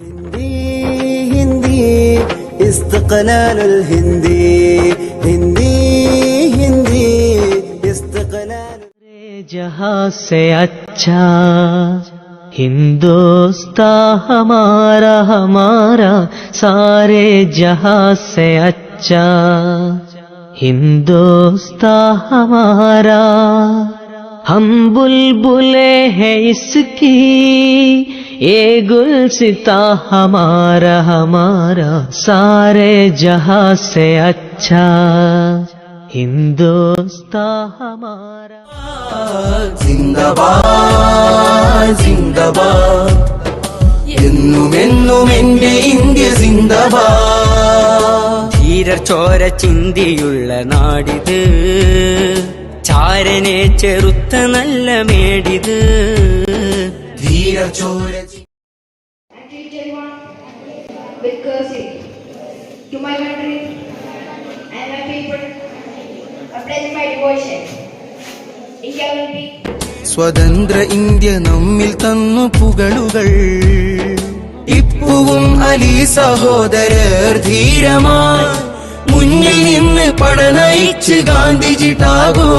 हिंदी हिंदी हिंदी हिंदी जहाँ से अच्छा हिंदोस्ता हमारा हमारा, सारे जहाँ से अच्छा हिंदोस्ता हमारा। हम बुलबुले हैं इसकी ये गुलसिता हमारा हमारा सारे जहाँ से अच्छा हिंदोस्ता हमारा സിന്ദബാദ് സിന്ദബാദ് എന്നും എന്നും എന്റെ ഇന്ത്യ സിന്ദബാദ് ധീരർ ചോര ചിന്തിയുള്ള നാടിത് ചാരനെ ചെറുത്ത നല്ല മേടിത് ധീര ചോര and treat everyone with courtesy. To my country and my people, I pledge my devotion. India will be സ്വതന്ത്ര ഇന്ത്യ നമ്മിൽ തന്നു പുകളുകൾ ഇപ്പുവും അലി സഹോദരർ ധീരമാ മുന്നിൽ നിന്ന് പടനയിച്ച് ഗാന്ധിജി ടാഗോ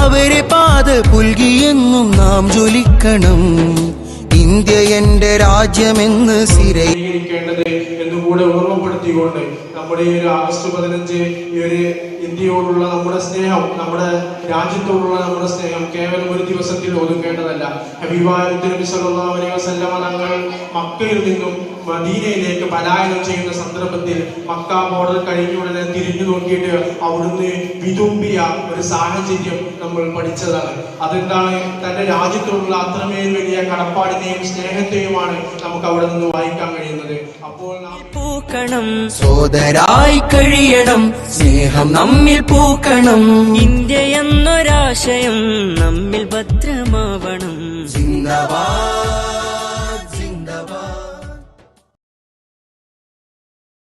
അവരെ പാത പുൽകിയെന്നും നാം ജ്വലിക്കണം ഇന്ത്യ എന്റെ രാജ്യമെന്ന് സ്ഥിരീകരിക്കേണ്ടത് എന്നുകൂടെ ഓർമ്മപ്പെടുത്തിക്കൊണ്ട് നമ്മുടെ ഈ ഒരു ആഗസ്റ്റ് പതിനഞ്ച് ഈ ഒരു ഇന്ത്യയോടുള്ള നമ്മുടെ സ്നേഹം നമ്മുടെ രാജ്യത്തോടുള്ള നമ്മുടെ സ്നേഹം കേവലം ഒരു ദിവസത്തിൽ ഒതുങ്ങേണ്ടതല്ല. വസല്ലമ തങ്ങൾ മക്കയിൽ നിന്നും മദീനയിലേക്ക് പലായനം ചെയ്യുന്ന സന്ദർഭത്തിൽ മക്ക ബോർഡർ കഴിഞ്ഞ ഉടനെ തിരിഞ്ഞു നോക്കിയിട്ട് അവിടുന്ന് വിതുമ്പിയ ഒരു സാഹചര്യം നമ്മൾ പഠിച്ചതാണ്. അതെന്താണ്? തന്റെ രാജ്യത്തോടുള്ള അത്രമേൽ വലിയ കടപ്പാടിനെയും സ്നേഹത്തെയുമാണ് നമുക്ക് അവിടെ നിന്ന് വായിക്കാൻ കഴിയുന്നത്. അപ്പോൾ നാം പൂക്കണം. സോദരായി കഴിയണം. സ്നേഹം നമ്മിൽ പൂക്കണം. ഇന്ത്യ എന്നൊരാശയം നമ്മിൽ ഭദ്രമാവണം. സിന്ദബാദ്